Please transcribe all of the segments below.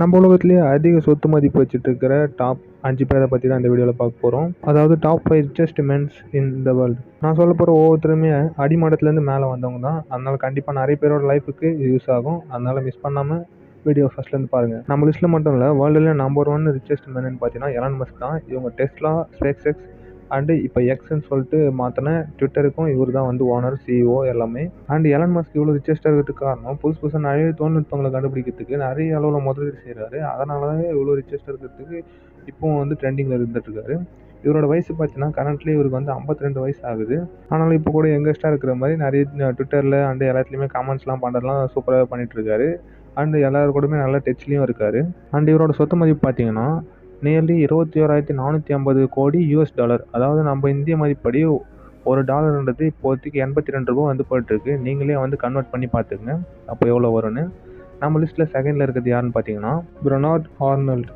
நம்ம உலகத்துலேயே அதிக சொத்து மதிப்பு வச்சுட்டு இருக்கிற டாப் அஞ்சு பேரை பற்றி தான் இந்த வீடியோவில் பார்க்க போகிறோம் அதாவது top five richest mens in the world நான் சொல்ல போகிற ஒவ்வொருத்தருமே அடிமடத்துலேருந்து மேலே வந்தவங்க தான். அதனால் கண்டிப்பாக நிறைய பேரோட லைஃபுக்கு யூஸ் ஆகும். அதனால் மிஸ் பண்ணாமல் வீடியோ ஃபஸ்ட்லேருந்து பாருங்கள் நம்ம லிஸ்ட்டில் மட்டும் இல்லை வேர்ல்டில் நம்பர் ஒன் ரிச்சஸ்ட் மென்னு பார்த்தீங்கன்னா எலான் மஸ்க் தான். இவங்க டெஸ்லா ஸ்பேக்ஸ் எக்ஸ் அண்டு இப்போ எக்ஸ்ன்னு சொல்லிட்டு மாற்றின ட்விட்டருக்கும் இவர் தான் வந்து ஓனர் சிஇஓ எல்லாமே. அண்ட் எலன் மஸ்க் இவ்வளோ ரிச்சஸ்டாக இருக்கிறதுக்கு காரணம் புதுசு புதுசாக நிறைய தொழில்நுட்பங்களை கண்டுபிடிக்கிறதுக்கு நிறைய அளவில் முதலீடு செய்கிறாரு அதனால தான் இவ்வளோ ரிச்சஸ்டாக இருக்கிறதுக்கு இப்போவும் வந்து ட்ரெண்டிங்கில் இருந்துட்டுருக்காரு. இவரோட வயசு பார்த்தீங்கன்னா கரண்ட்லி இவருக்கு வந்து 52 வயசு ஆகுது. ஆனாலும் இப்போ கூட யங்கஸ்டாக இருக்கிற மாதிரி நிறைய ட்விட்டரில் அண்டு எல்லாத்துலேயுமே கமெண்ட்ஸ்லாம் பண்ணுறதுலாம் சூப்பராக பண்ணிகிட்ருக்காரு அண்டு எல்லாரு கூடமே நல்ல டச்லேயும் இருக்கார். அண்ட் இவரோட சொத்து மதிப்பு பார்த்தீங்கன்னா நியர்லி இருபத்தி ஓராயிரத்தி நானூற்றி ஐம்பது கோடி யூஎஸ் டாலர் அதாவது நம்ம இந்திய மதிப்படி ஒரு டாலர்ன்றது இப்போதைக்கு எண்பத்தி ரெண்டு ரூபா வந்து போயிட்டுருக்கு. நீங்களே வந்து கன்வெர்ட் பண்ணி பார்த்துக்குங்க. அப்போ எவ்வளோ வரும்னு. நம்ம லிஸ்ட்டில் செகண்டில் இருக்கிறது யாருன்னு பார்த்தீங்கன்னா பிரனார்ட் ஹார்னல்ட்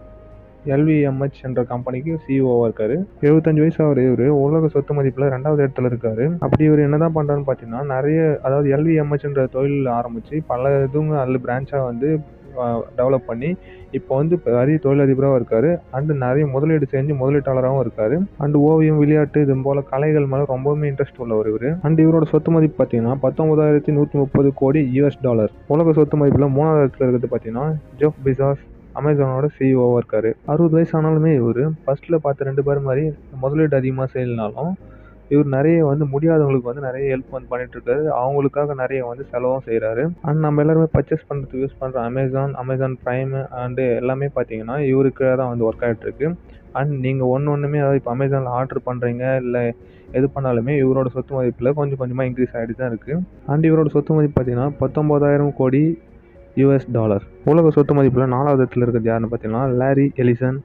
எல்விஎம்ஹெச் என்ற கம்பெனிக்கு சிஇஓவாக இருக்கார். எழுபத்தஞ்சு வயசு அவர் இவர் உலக சொத்து மதிப்பில் ரெண்டாவது இடத்துல இருக்கார். அப்படி இவர் என்ன தான் பண்ணுறாருன்னு பார்த்தீங்கன்னா நிறைய அதாவது எல்விஎம்ஹெச்ன்ற தொழில் ஆரம்பித்து பல இதுவும் அதில் பிரான்ச்சாக வந்து டெவலப் பண்ணி இப்போ வந்து நிறைய தொழிலதிபராகவும் இருக்காரு. அண்டு நிறைய முதலீடு செஞ்சு முதலீட்டாளராகவும் இருக்காரு. அண்டு ஓவியம் விளையாட்டு இது போல கலைகள் மேலே ரொம்பவுமே இன்ட்ரெஸ்ட் உள்ளவர் இவர். அண்ட் இவரோட சொத்து மதிப்பு பார்த்தீங்கன்னா பத்தொன்பதாயிரத்தி நூற்றி முப்பது கோடி யூஎஸ் டாலர் உலக சொத்து மதிப்பில் மூணாவது இடத்துல இருக்கிறது பார்த்தீங்கன்னா ஜெஃப் பிசாஸ் அமேசானோட சிஇஓவாக இருக்காரு. அறுபது வயசு ஆனாலுமே இவர் ஃபர்ஸ்ட்டில் பார்த்த ரெண்டு பேர் மாதிரி முதலீடு அதிகமாக செய்யலனாலும் இவர் நிறைய வந்து முடியாதவங்களுக்கு வந்து நிறைய ஹெல்ப் வந்து பண்ணிட்டு இருக்காரு அவங்களுக்காக நிறைய வந்து செலவும் செய்கிறாரு அண்ட் நம்ம எல்லாருமே பர்ச்சேஸ் பண்ணுறதுக்கு யூஸ் பண்ணுற அமேசான் அமேசான் ப்ரைம் அண்டு எல்லாமே பார்த்தீங்கன்னா இவருக்காக தான் வந்து ஒர்க் ஆகிட்டு இருக்கு அண்ட் நீங்கள் ஒன்று ஒன்றுமே அதாவது இப்போ அமேசானில் ஆர்டர் பண்ணுறீங்க இல்லை எது பண்ணாலுமே இவரோட சொத்து மதிப்பில் கொஞ்சம் கொஞ்சமாக இன்க்ரீஸ் ஆகிட்டு தான் இருக்குது அண்ட் இவரோட சொத்து மதிப்பு பார்த்தீங்கன்னா பத்தொம்போதாயிரம் கோடி யூஎஸ் டாலர் உலக சொத்து மதிப்பில் நாலாவது இடத்துல இருக்கிறது யாருன்னு பார்த்தீங்கன்னா லாரி எலிசன்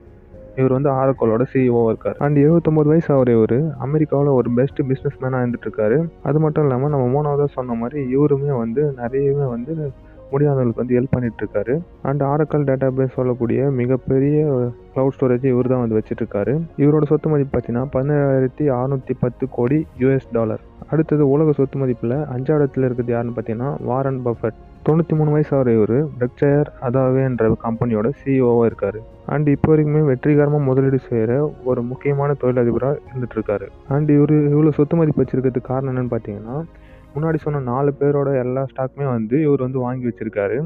இவர் வந்து ஆரக்கோலோட சிஇஓ இருக்கார். அண்ட் எழுபத்தொம்பது வயசு அவர் இவர் அமெரிக்காவில் ஒரு பெஸ்ட் பிஸ்னஸ் மேனாக இருந்துட்டு இருக்காரு அது மட்டும் இல்லாமல் நம்ம மூணாவதாக சொன்ன மாதிரி இவருமே வந்து நிறையவே வந்து முடியாதவங்களுக்கு வந்து ஹெல்ப் பண்ணிட்டு இருக்காரு. அண்ட் ஆரக்கல் டேட்டா பேஸ் சொல்லக்கூடிய மிகப்பெரிய க்ளவுட் ஸ்டோரேஜ் இவர் தான் வந்து வச்சுட்டு இருக்காரு இவரோட சொத்து மதிப்பு பார்த்தீங்கன்னா பதினேழாயிரத்தி அறுநூத்தி பத்து கோடி யூஎஸ் டாலர் அடுத்தது உலக சொத்து மதிப்பில் அஞ்சாவது இடத்துல இருக்கிறது யாருன்னு பார்த்தீங்கன்னா வாரன் பஃபட் தொண்ணூற்றி மூணு வயசு ஆகிற இவர் பிரெக்சயர் அதாவே என்ற கம்பெனியோட சிஇஓவாக இருக்கார். அண்ட் இப்போ வரைக்குமே வெற்றிகரமாக முதலீடு செய்கிற ஒரு முக்கியமான தொழிலதிபராக இருந்துகிட்ருக்காரு அண்ட் இவர் இவ்வளோ சொத்து மதிப்பு வச்சுருக்கிறதுக்கு காரணம் என்னென்னு பார்த்தீங்கன்னா முன்னாடி சொன்ன நாலு பேரோட எல்லா ஸ்டாக்குமே வந்து இவர் வந்து வாங்கி வச்சுருக்காரு.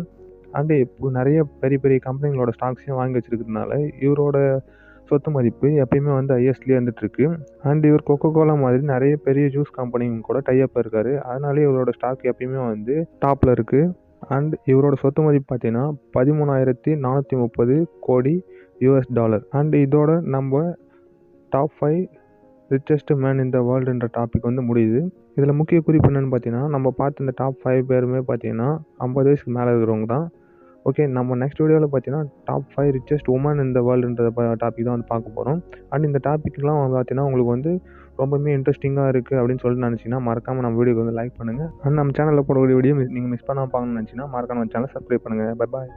அண்டு இப்போ நிறைய பெரிய பெரிய கம்பெனிகளோட ஸ்டாக்ஸையும் வாங்கி வச்சிருக்கிறதுனால இவரோட சொத்து மதிப்பு எப்பயுமே வந்து ஐஎஸ்லேயே வந்துட்டுருக்கு அண்ட் இவர் கொக்கோ கோலா மாதிரி நிறைய பெரிய ஜூஸ் கம்பெனிங்க கூட டைப் இருக்காரு. அதனாலே இவரோட ஸ்டாக் எப்பயுமே வந்து டாப்பில் இருக்குது அண்ட் இவரோட சொத்து மதிப்பு பார்த்தீங்கன்னா பதிமூணாயிரத்தி நானூற்றி முப்பது கோடி யூஎஸ் டாலர் அண்ட் இதோட நம்ம top five richest man in the வேர்ல்டுன்ற topic வந்து முடியுது. இதில் முக்கிய குறிப்பு என்னென்னு பார்த்தீங்கன்னா நம்ம பார்த்த இந்த டாப் ஃபைவ் பேருமே பார்த்தீங்கன்னா ஐம்பது வயசுக்கு மேலே இருக்கிறவங்க தான். ஓகே நம்ம நெக்ஸ்ட் வீடியோவில் பார்த்தீங்கன்னா டாப் ஃபைவ் ரிச்சஸ்ட் உமன் இந்த வேர்ல்டுன்ற டாபிக் தான் வந்து பார்க்க போகிறோம் அண்ட் இந்த டாப்பிக்லாம் பார்த்தீங்கன்னா உங்களுக்கு வந்து ரொம்பவுமே இன்ட்ரெஸ்டிங்காக இருக்குது அப்படின்னு சொல்லிட்டு நினச்சிங்கன்னா மறக்காமல் நம்ம வீடியோக்கு வந்து லைக் பண்ணுங்கள் அண்ட் நம்ம சேனலில் போடக்கூடிய வீடியோ நீங்கள் மிஸ் பண்ணாமல் பார்க்கணும்னு நினச்சிங்கன்னா மறக்காம சேனல் சப்ஸ்கிரைப் பண்ணுங்கள் பை பாய்